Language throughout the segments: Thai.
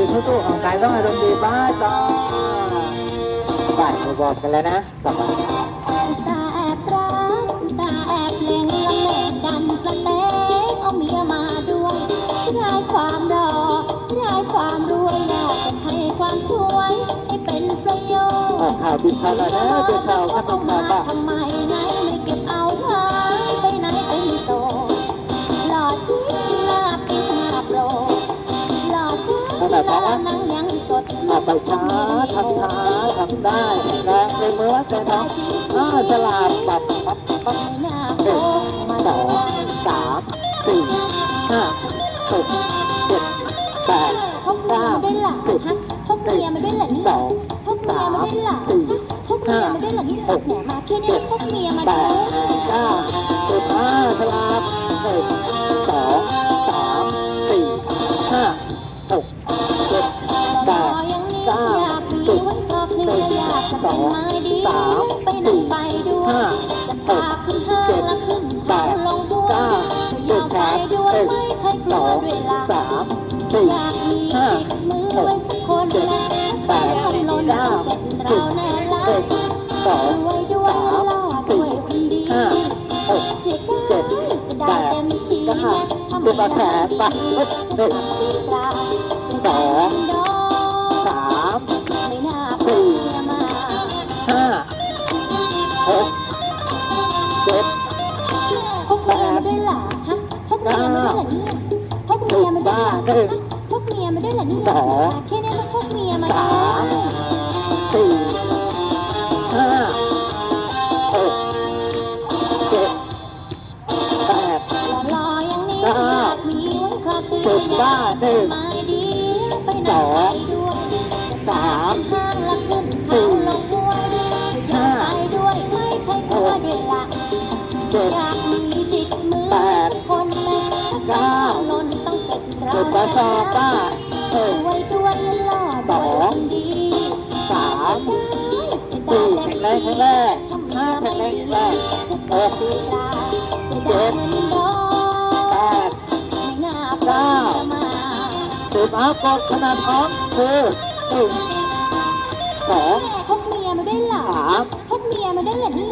ดีสู้ๆของกายต้องอารมณ์ดีบ้าจ้าบ่ายมาบอกกันแล้วนะสำหรับตาแอบรักตาแอบเล็งละเลงกันสเต็กเอาเมียมาด้วยรายความรอรายความรวยอยากจะให้ความสวยให้เป็นประโยชออกน์ข่าวบินพาแล้วนะเจ้าข่าวข้าเอาพมาเจ้าบ้าทำไมไหนไม่เก็บเอา จริงหน้านังยังสดอาไปช้าทำช้าทำได้แรงในมือวัดแต่น้องอ้าฉลาดปับปับปับหนึ่งมาสองสามสี่ห้าหกเจ็ดแปดพกเมียมาด้วยล่ะฮะพกเมียมาด้วยล่ะนี่สองพกเมียมาด้วยล่ะสี่พกเมียมาด้วยล่ะนี่แหกเมียมาแปดเก้าสิบห้าฉลาดหนึ่ สี่อยากมีติดมือไว้สักคนแล้วแต่ทำหล่นเอาเสร็จเราแน่ละเอ็ดสองรวยด้วยล่อด้วยคนดีห้าหกเสียดายจะได้เต็มที่เก้าแม้ทำสิบแปดไปหนึ่งตีตราจะได้เป็นดอกสามไม่น่าเปลี่ยมาห้าหกเจ็ดพกเมียมาด้วยล่ะฮะพกเมียมาด้วยล่ะเนี่ยพกเมีสิยบมาด้วยบ้าล่ะหนึ่ง พกเมียมาด้วล่ะนี่ยสองแค่นี้ก็พกเมียมาสาด้วมสี่ห้าหกเจ็ดแปดรออย่างนี้อยากมีวันครอบครัวสิบบ้าหนึ่งไม่ดีไปหนไปด้วยสามห้างละขึ้นเขาลงบัวอยากไปด้วยไม่เคยกลัวด้วละเจ็ดอยากมีติดมือแปดคนแม่ก้าวลนต้องเสร็จเราสิบกระสอบบ้า ไว้ด้วยล่อด้วยดีสามสี่แข็งแรงแข็งแรงห้าแข็งแรงแข็งแรงหกเจ็ดแปดไม่น่าเปลี่ยมาสิบอากดขนาดท้องคือหนึ่งสองพกเมียมาด้วยล่ะสามพกเมียมาด้วยล่ะนี่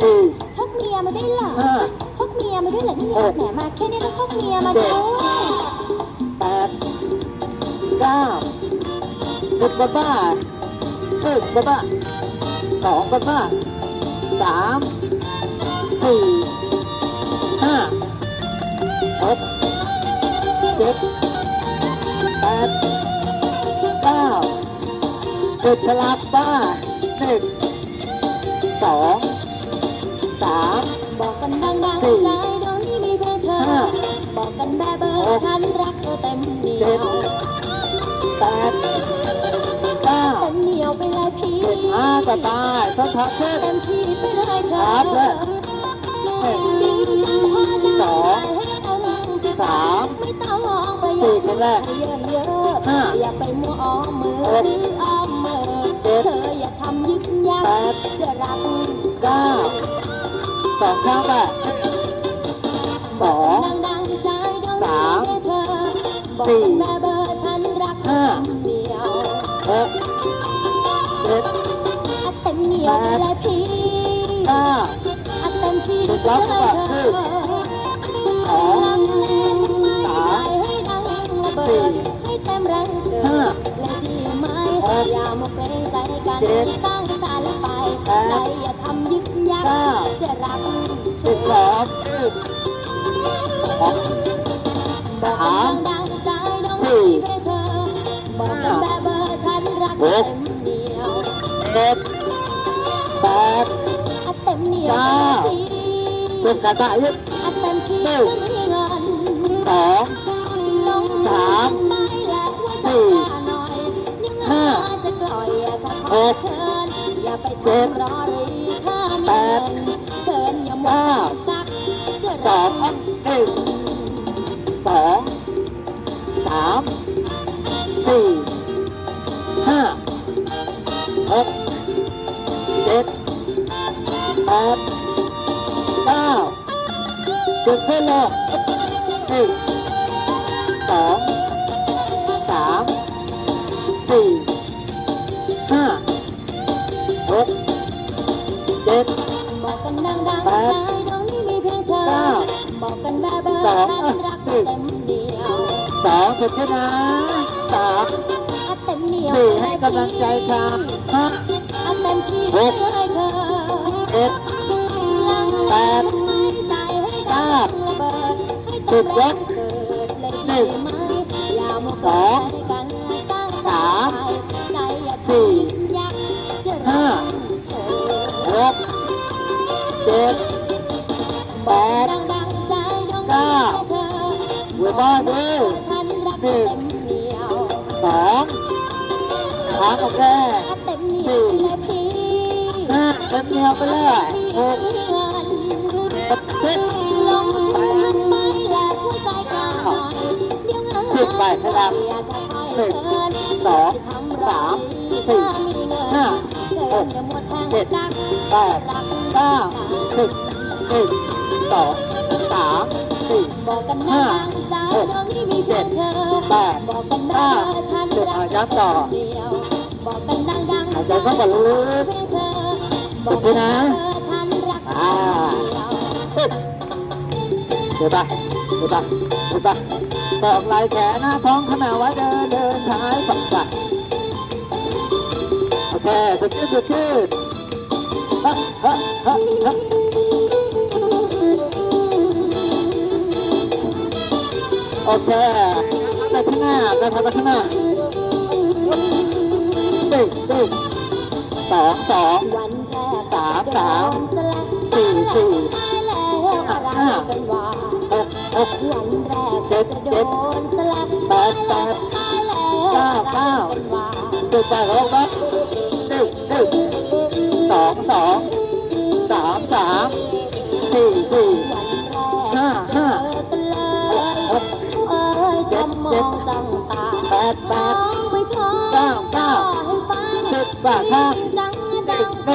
พกเมียมาด้วยห้าพกเมียมาด้วยล่ะนี่แหมมาแค่นี้ก็พกเมียมาด้วย เก้าสิบกว่าบ้าหนึ่งกว่าบ้าสองกว่าบ้าสามสี่ห้าหกเจ็ดแปดเก้าสิบฉลากบ้าหนึ่งสองสามบอกกันดังๆใจโดนที่มีเพียงเธอ บอกกันแบบเบอร์ฉันรักเธอเต็มเหนียว แปดเก้าต็มเหนียวไปเลยพี่สิบห้าก็ตายสักพักขึ้นเต็มที่ไปเลยเธอครับเลยหนึ่งสองสามไม่ต้องไปสี่คนแรกเยอะเยอะอย่าไปมัวอ้อมมือหรืออ้อมมือเธออย่าทำยึกยักแปดจะรักเก้าสองข้างแรกสองดังๆใจดวงนี้เธอบอกแม่บ เธอเดียวหกเจ็ดอัดเต็มเหนียวเลยพี่เก้าอัดเต็มที่เลยเธอสองสามให้ดังระเบิดให้เต็มแรงเกิดห้าและที่ไม่อย่ามาเป็นใจกันสร้าสิบสองสิบสองบอก เต็มเหนียวทีสิบกระต่ายยึดอัดเต็มที่ไม่มีเงินสองลงสามไม่และว่าจะหน่อยยิ่งหาจะปล่อยถ้าขอเชิญอย่าไปทำรอรีถ้ามีเงินเชิญอย่าหมดสักจะสรัอกงหนึ่ง สิบเส้นเลยหนึ่งสองสามสี่ห้าหกเจ็ดบอกกันดังๆแปใจดน้องนี่มีเพียงเธอบอกกันบบเบอร์สองรักเต็มเดียวสองสุดที่นะสามสี่ให้กำลังใจชาห้าเต็มที่หกอให้เธอเจ็ดลังแปด ให้สิต้บนยแรกกเกิดเลยหนึ่งไหมอย่ามาสองให้กันตั้งสามใจสี่อยากจะห้าเธอหกเจ็ดแปดเก้าเธอหัวบ้านด้วยฉันรักเต็มเหนียวสองสามโอเครักเต็มเหนียวเลยพี่ห้าเต็มเหนียวไปเลยหกเจ็ด เงินสิบไปนะครับอยากจะให้เกินสองสามสี่ห้าเกินจะหมดทางเจ็ดแปดเก้าสิบหนึ่งสองสามสี่บอกกันนะใจดแปดเก้าสิบรัหาย้ำต่ออกกันดังๆหายใจเข้าไปลึกสุดที่นะอ่าเดียวเดี๋ยวไป เดี๋ยวไปเดี๋ยวไปตอกลายแขนหน้าท้องขนาดไว้เดินเดินท้ายฝักฝักโอเคสุดชื่นสุดชื่นฮะฮะฮะฮะโอเคไปข้างหน้าไปทางไปข้างหน้าตึ้งตึ้งสองสองสามสามสี่สี่ตายแล้ว อกวะหกหกวันแรกจะโดนสลับแปดแปดตายแล้วอะไรกันวะตึ้งไปแล้วครับตึ้งตึ้งสองสองสามสามสี่สี่ห้าห้าเจอกันเลยหกเจะมองตั้งตาแปดแปดไม่พอเก้าเก้าให้ฟังสิบแปดห้าดังดังโฆ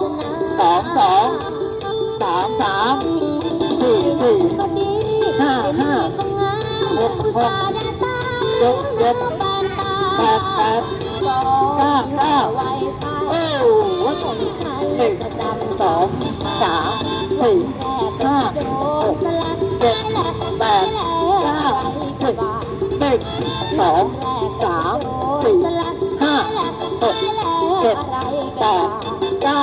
ษณาสองสองสามสามสี่สี่ ห้าห้าก็งามหกหกอุตส่าห์ได้ตาเจ็ดเจ็ดแปดตาแปดเก้าเก้าไว้ไปโอ้โหคนไทยหนึ่งสองสามสี่ห้าโดนสลัดเจ็ดแปดเก้าสิบหนึ่งสองสามสี่ห้าหกเจ็ดแปดเก้า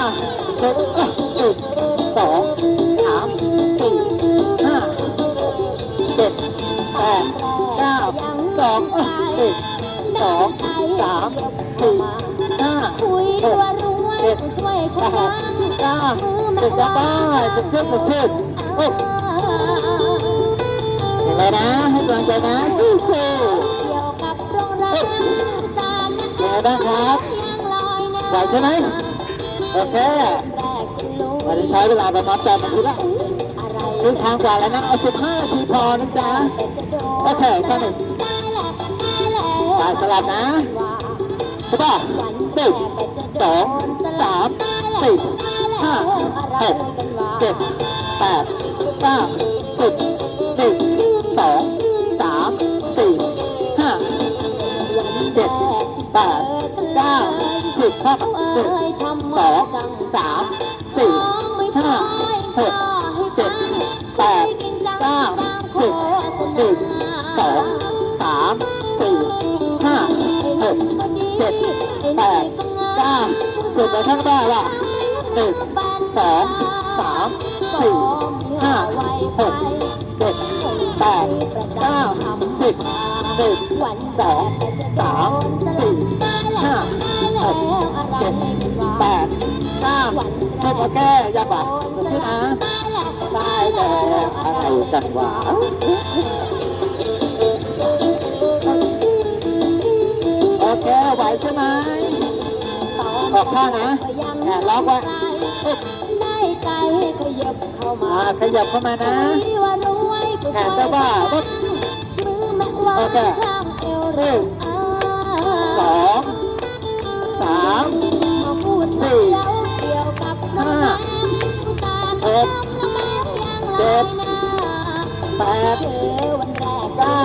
สิบ องสามสี่ห้าคุยว่ารวยช่วยแปดเก้าสิบจะได้จะเชื่อจะเชื่อโอ้ยอย่างไรนะให้กำลังใจนะสู้ๆเกี่ยวกับโรงแรมจานะครับยังลอยน้ำไหวใช่ไหมโอเควันนี้ใช้เวลาประมาณแปดนาทีละครึ่งทางกว่าแล้วนะเอาสิบห้าทีพอนะจ๊ะโอเคแค่หนึ่ สาสลับนะใช่ป่ะหนึ่งสองสามสี่ห้าหกเจ็ดแปดเก้าสิบหนึ่งสองสามสี่ห้าเจ็ดแปดเก้าสิบครับหนึ่งสองสามสี่ห้าหกเจ็ดแปดเก้าสิบหนึ่งสอง กเจ็ดแปดเก้าสิบไปข้างได้าละหนึ่งสองสามสี่ห้าหกเจ็ดแปดเก้าสิบหนึ่งสองสามสี่ห้าหกเจ็ดแปดเก้าสิบโอเคอย่าบ่าสุดที่นะได้แล้วอะไรกันวะ โอเคไหวใช่ไหมออกข้านะแขนล็อกไว้ได้ใจขยับเข้ามาขยับเข้ามานะแขนจะว่าปึ๊บโอเคข้าเอวหนึ่งสองสามมาพูดสี่แล้วเกี่ยวกับโรงแรมกาหกทำแล้วยังเจ็ดแปดเจอวันแรกเก้า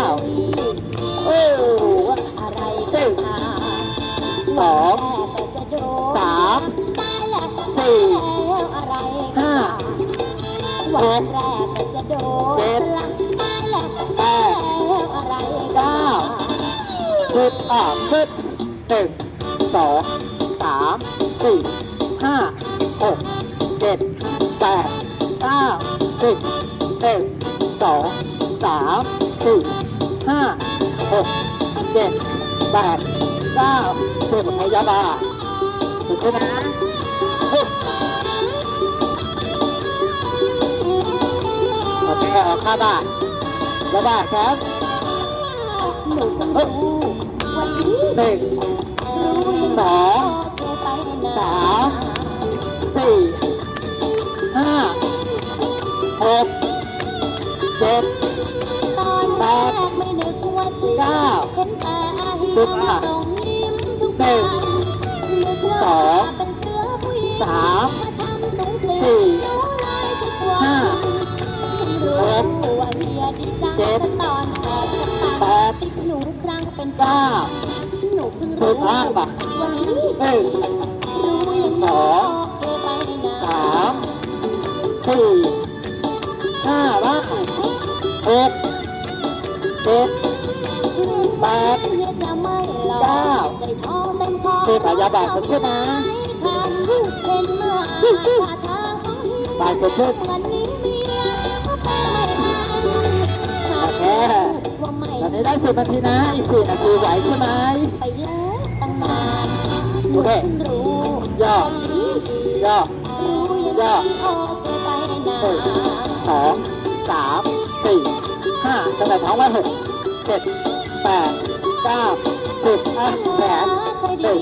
สองสามสี่ห้าหกเจ็ดแปดเก้าสิบอะสิบหนึ่งสองสามสี่ห้าหกเจ็ดแปดเก้าสิบหนึ่งสองสามสี่ห้าหกเจ็ดแปดเก้า สิบพยาบาลถูกไหมนะโอเคข้าบ้ระบาดครับหนูจะรู้วันนี้หนึ่งสองสามสี่ห้าหกเจ็ดแรกไม่นึกว่าจะเก้าเห็นแต่อาเฮีสิยบอะ นึ่งสองสามมาทเสียสี่หนูเลยทุกวันห้าฉันรู้ว่าเจ็ดตอนแปดติดหนูครั้งเป็นเก้าหนูเพิ่งสิรู้บห้าป่ะหนึ่งสองสามสี่ห้าบ้างหกเจ็ดแปด เก้าใจท้องเต็มคอสิบพยาบาลผมขึ้นนะทันเป็นเมื่าทางของเฮียบายเกิดเหมือนนี้เมียเขาไปไม่นหากโอเคว่าไม่ตอนนี้ได้สิบนาทีนะ อีกสี่นาทีไหวใช่ไหมไปแล้วตั้งนานโอเคย่อย่อย่อหนึ่งสองสามสี่ห้าตั้งแต่ท้องไว้หกเจ็ดแปดเก้า สิบอะแขนหนึ่ง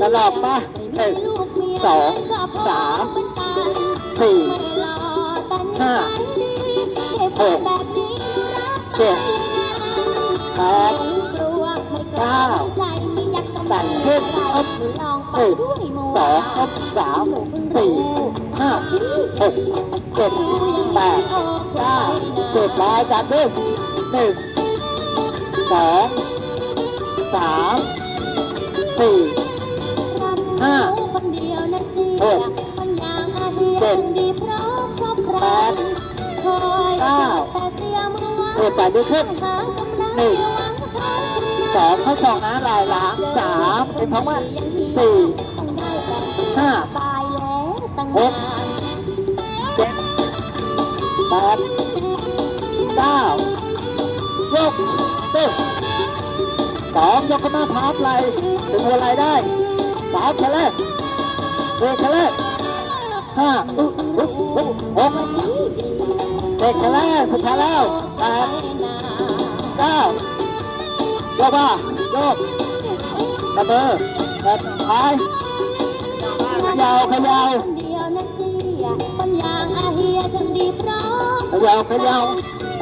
ตลอดป่ะหนึ่งสองสามสี่ห้าหกเจ็ดแปดเก้าแปดขึ้นอัพหนึ่งสองอัพสามสี่ห้าหกเจ็ดแปดเก้าสิบร้อยจัดดึงหนึ่งสอง สี่ห้าหกเจ็ดแปดเก้าสิบแปดดึงขึ้นหนึ่งสองเข้าสองนะลายล้างสามเป็นท้องว่าสี่ห้าตายแล้วตั้งหกเจ็ดแปดเก้ายกตึ้ง สองยกขึ้นมาพับไหลถึงหัวไหลได้สามแค่แรกเด็กแค่แรกห้าอุ๊บอุ๊บอุ๊บหกเด็กแค่แรกสุดท้ายแล้วแปดเก้ายกมาโยกกระเบอร์แปดท้ายขยาวขยาวคนเดียวนะเสียคนอย่างอาเฮียทั้งดีพร้อมขยาวขยาว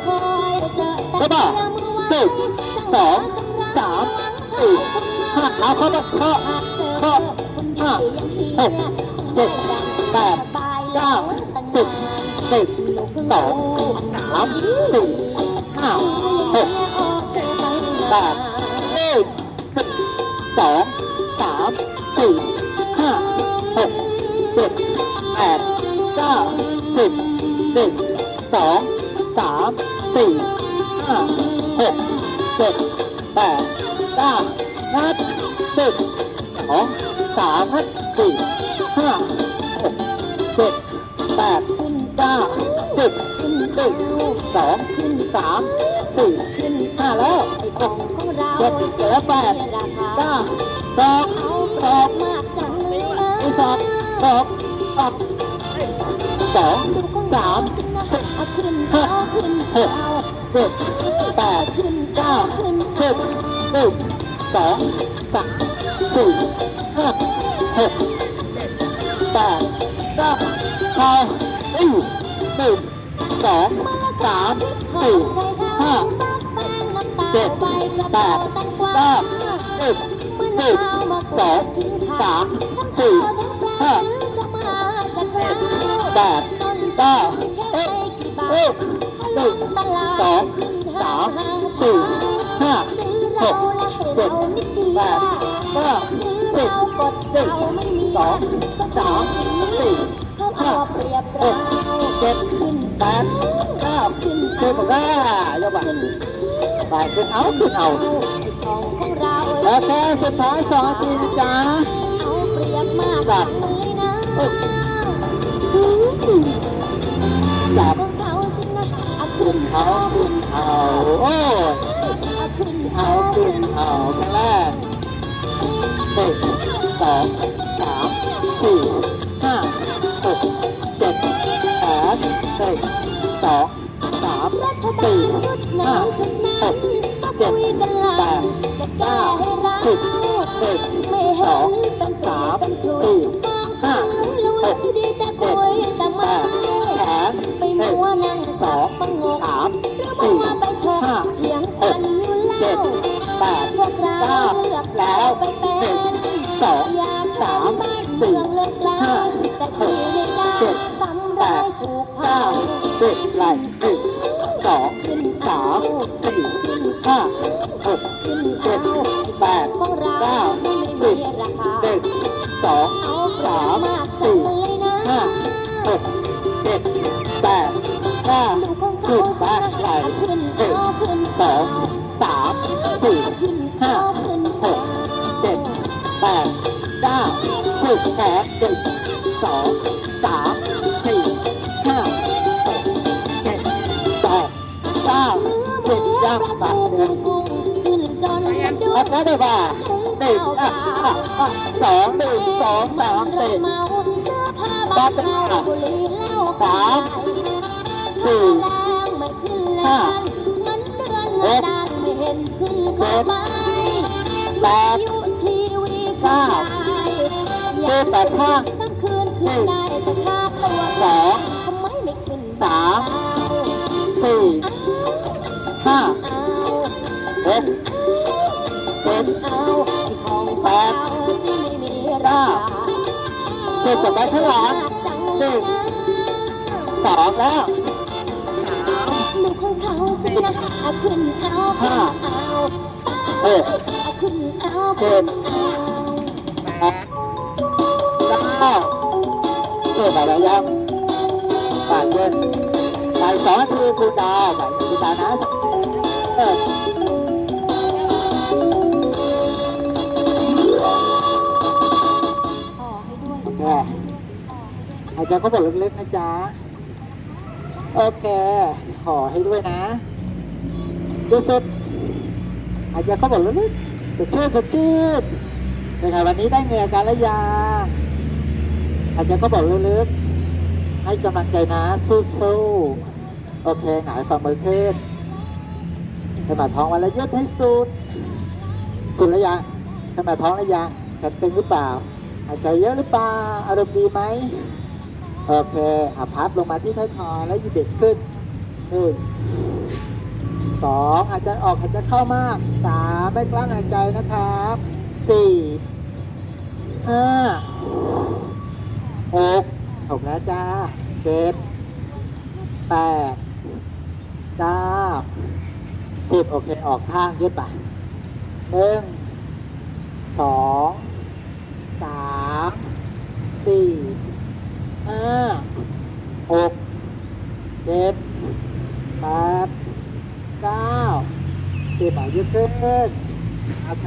คอยเจอก็แต่มาเรื่งสิบสอง สามสี่ห้าเอาเข้ามาเข้าหากเจ็ดแปดเก้าสิบสิบสองสามสี่ห้าหกโอเคไปแปดเอ็ดสิบสองสามสี่ห้าหกเจ็ดแปดเก้าสิบสิบสองสามสี่ห้าหกเจ็ด แปดเก้านัดสิบสองสามสี่ห้าหกเจ็ดแปดเก้าสิบสิบสองสามสี่ห้าแล้วหกของเราเจ็ดเจ็ดแปดราคาเก้าสองเอาสองมากจังเลยนะอีกสองสองสองสองสามขึ้นเอาขึ้นเอาเจ็ดแปด เก้าขึ้นสิบหนึ่งสองสามสี่ห้าหกแปดเก้าพออีกหนึ่งสองสามสี่ห้าเจ็ดแปดเก้าสิบหนึ่งสองสามสี่ห้าแปดเก้าเอ็ดเอ็ดหนึ่งสองสาม สี่ห้าหกเจ็ดแปดเก้าสิบหนึ่งสองสามสี่ห้าหกเจ็ดแปดเก้าสิบสิบกว่ายกไปไปขึ้นเอาขึ้นเอาของของเราแล้วแค่สุดท้ายสองนาทีนจ๊ะเอาเปรียบมากเลยนะจับ ขึ้นเอาขึ้นเอาโอ้ขึ้นเอาขึ้นเอาแรกหนึ่งสองสามสี่ห้าหกเจ็ดแปดหนึ่งสองสามสี่ห้าหกเจ็ดแปดเก้าให้เราสิบหนึ่งไม่สองตัวสามเป็นสี่ห้าเขารู้ดีแปด นัวนั่งสองปังงกสามหรือว่าไปชมห้าเถียงกันอยู่เจ็แล้ดวแปดพวกเราเก้าเลือกแล้วไปเป็นสองยาสามบ้านสี่เมืองเลือกแล้ห้าวแต่ที่ได้ได้เจ็ดทำร้ายถูกเผาเก้าสิบไหล แปดหนึ่งสองสามสี่ห้าหกเจ็ดแปดเก้าสิบย่างสามเดือนแล้วก็ได้ว่าหนึ่งอะอะอะสองหนึ่งสองสามสี่เมาเสื้าบ้านเราบุหรี่เหล้าสามสี่แรงไม่ขึ้นแรงเงินเดือนเงินดานไม่เห็นขึ้นมาแปดอยู่ทีวีก็ได้ อยากแปดห้าทั้งคืนคืนได้แต่ค่าตัวสองทำไมไม่ขึ้นสามสี่ห้าเอาหกเจ็ดเอาที่ของแปดที่ไม่มีราคาเจ็ดกับไปข้างหลังหนึ่งสองแล้วลูกของเขาสินะเอาขึ้นเอาขึ้นเอาหกเอาขึ้นเอาขึ้นเอาแปดเก้าเกิดอะไรยังบาดเจ็บไปสองนาทีคุณดาวไปคุณดานะเอออให้ด้วยแม่อาจารย์เขาบอกเล็กๆนะจ๊ะ โอเค ขอให้ด้วยนะดูสุดอาจารย์เขาบอกเล็กๆสดชื่นสดชื่นเป็นไงวันนี้ได้เงื่อกันแล้วยัง อาจารย์เขาบอกเล็กๆให้กำลังใจนะสู้ๆโอเคหงายฝั่งมือขึ้นขนาดท้องวันแล้วยืดให้สุดสุดแล้วยังขนาดท้องแล้วยังแข็งตึงหรือเปล่าหายใจเยอะหรือเปล่าอารมณ์ดีไหมโอเคอะพับลงมาที่ท้ายทอยแล้วยืดเด็กขึ้นหนึ่งสองหายใจออกหายใจเข้ามากสามไม่กลั้นหายใจนะครับสี่ห้า หกหกแล้วจ้าเจ็ดแปดเก้าสิบโอเค ออกข้างยืดไปหนึ่งสองสามสี่ห้าหกเจ็ดแปดเก้าสิบอะยืดขึ้นเอาแข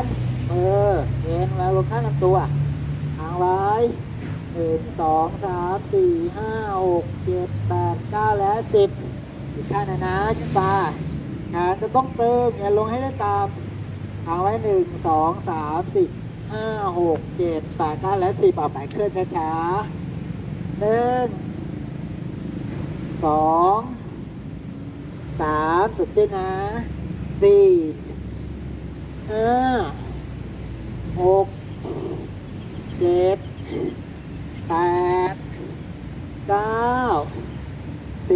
นมือเอ็นไว้บนข้างลำตัวทางไว้ หนึ่งสองสามสี่ห้าหกเจ็ดแปดเก้าและสิบอีกข้างหนนะขึ้นไปแขนจะต้องเตึงอย่าลงให้ได้ตามทาไว้หนึ่งสองสามสี่ห้าหกเจ็ดแปดเก้าและสิบเอาไปเคลื่อนช้าๆหนึ่งสองสามสุดที่นะสี่ห้าหกเจ็ดแปดเก้า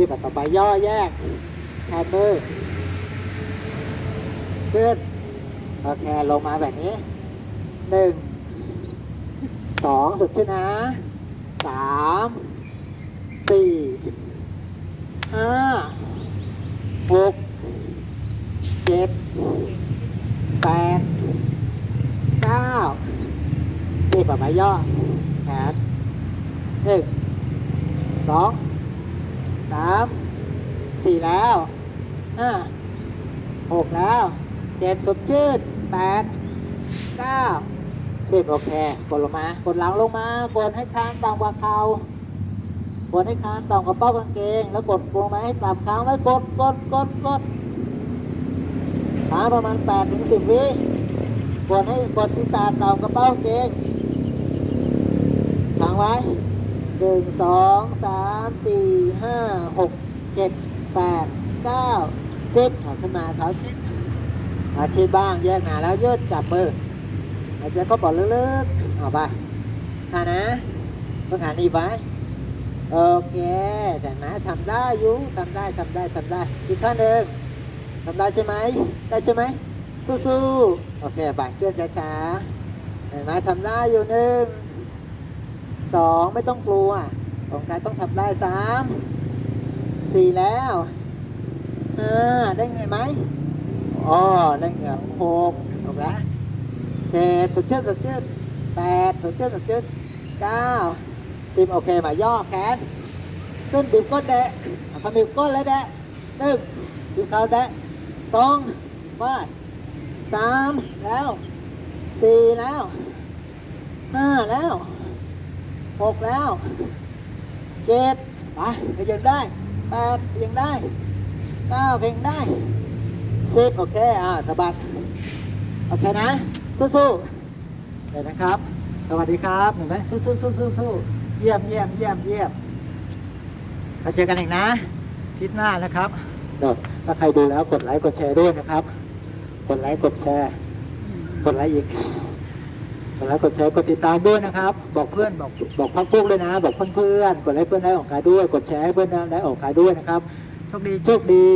สิบอะต่อไปย่อแยกแคมเบอร์ขึ้นโอเคลงมาแบบนี้หนึ่งสองสุดชื่อนะสามสี่ห้าหกเจ็ดแปดเก้าสิบแบบม่ย่อแขนหนึ่งสอง สามสี่แล้วห้าหกแล้วเจ็ดสดชื่นแปดเก้าสิบโอเคกดลงมากดหลังลงมากดให้ค้างต่ำกว่าเขากดให้ค้างต่ำกว่าเป้ากางเกง แล้วกดลงมาให้ต่ำค้างไว้กดกดกดกดขาประมาณแปดถึงสิบวิกดให้กดที่ตาต่ำกว่าเป้ากางเกงค้างไว้ หนึ่งสองสามสี่ห้าหกเจ็ดแปดเก้าสิบเอาขึ้นมาเท้าชิดอาชิดบ้างแยกหนาแล้วยืดจับมือหายใจก็ปอดลึกๆเอาไปท่านะต้องหานีไว้โอเคแต่นะทำได้อยุทำได้ทำได้ทำได้อีกข้อหนึ่งทำได้ใช่ไหมได้ใช่ไหมสู้ๆโอเคไปเชื่อช้าๆเห็นไหมทำได้อยู่หนึ่ง สองไม่ต้องกลัวของกายต้องทำได้สามสี่แล้วห้าได้ไงไหมอ๋อได้ไงหกถูกแล้วเจ็ดสุดชื่นสุดชื่นแปดสุดชื่นสุดชื่นเก้าสิบโอเคมาย่อแขนขึ้นบีบก้นแดะเอาขมิบก้นแล้วแดะหนึ่งบีบเขาแดะสองมาสามแล้วสี่แล้วห้าแล้ว หกแล้วเจ็ดไปไปยังได้แปดยังได้เก้าเพลงได้สิบโอเคอ่าสบัดโอเคนะ สู้ๆเลยนะครับ สวัสดีครับเห็นไหมสู้ๆสู้ๆสู้ๆเยี่ยมเยี่ยมเยี่ยมเยี่ยมมาเจอกันอีกนะทิตย์หน้านะครับเดี๋ยวถ้าใครดูแล้วกดไลค์กดแชร์ด้วยนะครับ กดไลค์กดแชร์ กดไลค์อีก กดไลค์กดแชร์กดติดตามด้วยนะครับ บอกเพื่อนบอกบอกพักพวกเลยนะ บอกเพื่อนเพื่อนกดไลค์เพื่อนได้ออกขายด้วย กดแชร์เพื่อนได้ออกขายด้วยนะครับโชคดีโชคดี